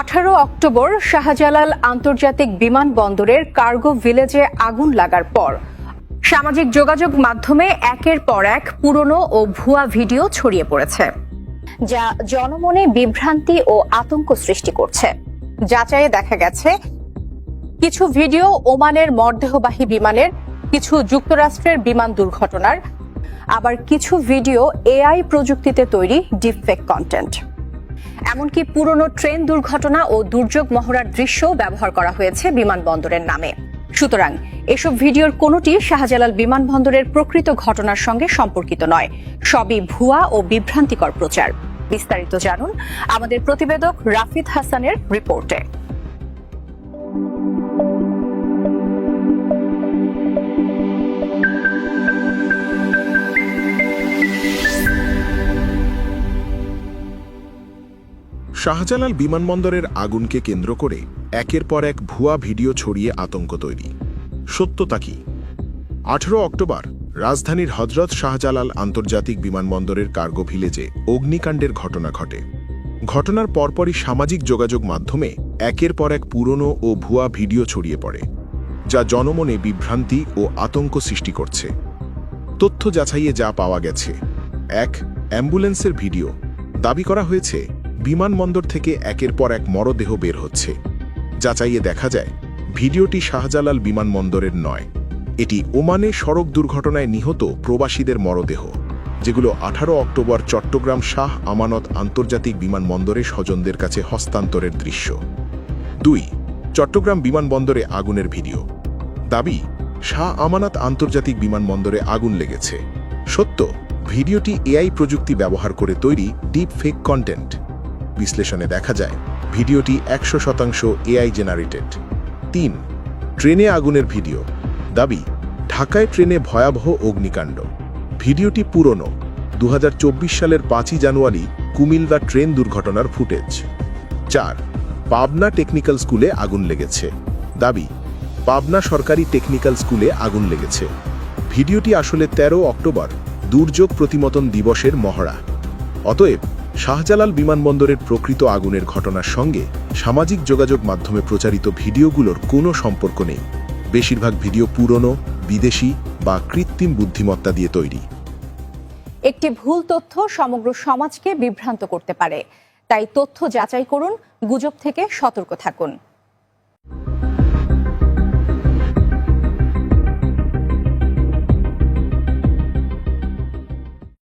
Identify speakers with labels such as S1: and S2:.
S1: আঠারো অক্টোবর শাহজালাল আন্তর্জাতিক বিমানবন্দরের কার্গো ভিলেজে আগুন লাগার পর। সামাজিক যোগাযোগ মাধ্যমে একের পর এক পুরনো ও ভুয়া ভিডিও ছড়িয়ে পড়েছে, যা জনমনে বিভ্রান্তি ও আতঙ্ক সৃষ্টি করছে। যাচাইয়ে দেখা গেছে, কিছু ভিডিও ওমানের মরদেহবাহী বিমানের, কিছু যুক্তরাষ্ট্রের বিমান দুর্ঘটনার, আবার কিছু ভিডিও এআই প্রযুক্তিতে তৈরি ডিপফেক কন্টেন্ট। এমনকি পুরনো ট্রেন দুর্ঘটনা ও দুর্যোগ মহড়ার দৃশ্যও ব্যবহার করা হয়েছে বিমানবন্দরের নামে। সুতরাং এসব ভিডিওর কোনোটি শাহজালাল বিমানবন্দরের প্রকৃত ঘটনার সঙ্গে সম্পর্কিত নয়, সবই ভুয়া ও বিভ্রান্তিকর প্রচার। বিস্তারিত জানুন আমাদের প্রতিবেদক রাফিদ হাসানের রিপোর্টে।
S2: শাহজালাল বিমানবন্দরের আগুনকে কেন্দ্র করে একের পর এক ভুয়া ভিডিও ছড়িয়ে আতঙ্ক তৈরি। সত্যতা কি? আঠারো অক্টোবর, রাজধানীর হজরত শাহজালাল আন্তর্জাতিক বিমানবন্দরের কার্গো ভিলেজে অগ্নিকাণ্ডের ঘটনা ঘটে। ঘটনার পরপরই সামাজিক যোগাযোগ মাধ্যমে একের পর এক পুরনো ও ভুয়া ভিডিও ছড়িয়ে পড়ে, যা জনমনে বিভ্রান্তি ও আতঙ্ক সৃষ্টি করছে। তথ্য যাচাইয়ে যা পাওয়া গেছে, এক অ্যাম্বুলেন্সের ভিডিও। দাবি করা হয়েছে বিমানবন্দর থেকে একের পর এক মরদেহ বের হচ্ছে। যাচাইয়ে দেখা যায়, ভিডিওটি শাহজালাল বিমানবন্দরের নয়। এটি ওমানে সড়ক দুর্ঘটনায় নিহত প্রবাসীদের মরদেহ, যেগুলো আঠারো অক্টোবর চট্টগ্রাম শাহ আমানত আন্তর্জাতিক বিমানবন্দরে স্বজনদের কাছে হস্তান্তরের দৃশ্য। দুই, চট্টগ্রাম বিমানবন্দরে আগুনের ভিডিও। দাবি, শাহ আমানত আন্তর্জাতিক বিমানবন্দরে আগুন লেগেছে। সত্য, ভিডিওটি এআই প্রযুক্তি ব্যবহার করে তৈরি ডিপ ফেক কন্টেন্ট। বিশ্লেষণে দেখা যায়, ভিডিওটি একশো শতাংশ এআই জেনারেটেড। তিন, ট্রেনে আগুনের ভিডিও। দাবি, ঢাকায় ট্রেনে ভয়াবহ অগ্নিকাণ্ড। ভিডিওটি পুরনো দু হাজার চব্বিশ সালের পাঁচই জানুয়ারি কুমিল্লা ট্রেন দুর্ঘটনার ফুটেজ। চার, পাবনা টেকনিক্যাল স্কুলে আগুন লেগেছে। দাবি, পাবনা সরকারি টেকনিক্যাল স্কুলে আগুন লেগেছে। ভিডিওটি আসলে ১৩ অক্টোবর দুর্যোগ প্রতিমতন দিবসের মহড়া। অতএব শাহজালাল বিমানবন্দরের প্রকৃত আগুনের ঘটনার সঙ্গে সামাজিক যোগাযোগ মাধ্যমে প্রচারিত ভিডিওগুলোর কোনো সম্পর্ক নেই। বেশিরভাগ ভিডিও পুরনো, বিদেশি বা কৃত্রিম বুদ্ধিমত্তা দিয়ে তৈরি।
S1: একটি ভুল তথ্য সমগ্র সমাজকে বিভ্রান্ত করতে পারে। তাই তথ্য যাচাই করুন, গুজব থেকে সতর্ক থাকুন।